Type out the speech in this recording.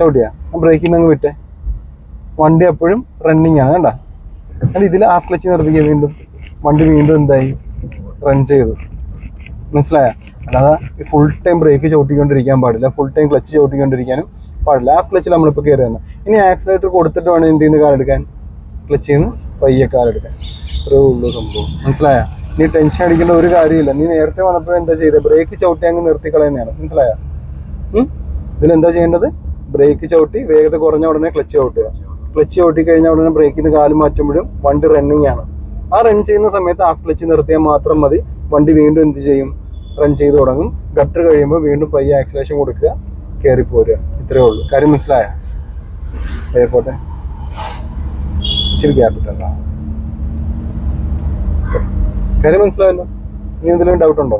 ചവിട്ടിയാ? ബ്രേക്കിൽ നിന്ന് വിട്ടേ. വണ്ടി എപ്പോഴും റണ്ണിങ് ആണ് കണ്ട? അല്ല ഇതിൽ ഹാഫ് ക്ലച്ച് നിർത്തിക്കുക വീണ്ടും. വണ്ടി വീണ്ടും എന്തായി? റൺ ചെയ്തു. മനസ്സിലായ? അല്ലാതെ ഫുൾ ടൈം ബ്രേക്ക് ചവിട്ടിക്കൊണ്ടിരിക്കാൻ പാടില്ല. ഫുൾ ടൈം ക്ലച്ച് ചവിട്ടിക്കൊണ്ടിരിക്കാനും പാടില്ല. ഹാഫ് ക്ലച്ചിൽ നമ്മളിപ്പോൾ കയറി വന്നത് ഇനി ആക്സിലേറ്റർ കൊടുത്തിട്ട് വേണം എന്ത് ചെയ്യുന്ന? കാലെടുക്കാൻ. ക്ലച്ചിൽ നിന്ന് പയ്യെ കാലെടുക്കാൻ. ഇത്രയേ ഉള്ളൂ സംഭവം. മനസ്സിലായ? നീ ടെൻഷൻ അടിക്കേണ്ട ഒരു കാര്യമില്ല. നീ നേരത്തെ വന്നപ്പോൾ എന്താ ചെയ്തത് ബ്രേക്ക് ചവിട്ടി അങ്ങ് നിർത്തി കളയുന്നതാണ് മനസ്സിലായ ഇതിലെന്താ ചെയ്യേണ്ടത്? ബ്രേക്ക് ചവിട്ടി വേഗത കുറഞ്ഞ ഉടനെ ക്ലച്ച് ചവിട്ടുക. ക്ലച്ച് ചവിട്ടി കഴിഞ്ഞാൽ ഉടനെ ബ്രേക്കിൽ നിന്ന് കാൽ മാറ്റുമ്പോഴും വണ്ടി റണ്ണിങ് ആണ്. ആ റൺ ചെയ്യുന്ന സമയത്ത് ആ ക്ലച്ച് നിർത്തിയാൽ മാത്രം മതി. വണ്ടി വീണ്ടും എന്ത് ചെയ്യും? റൺ ചെയ്ത് തുടങ്ങും. ഗട്ടർ കഴിയുമ്പോൾ വീണ്ടും പയ്യെ ആക്സിലേഷൻ കൊടുക്കുക. കയറി പോരുക. ഇത്രയേ ഉള്ളൂ. കാര്യം മനസ്സിലായ? പോട്ടെ. ഇച്ചിരി ഇട്ടാ കാര്യം മനസ്സിലായല്ലോ? ഇനി എന്തെങ്കിലും ഡൗട്ട് ഉണ്ടോ?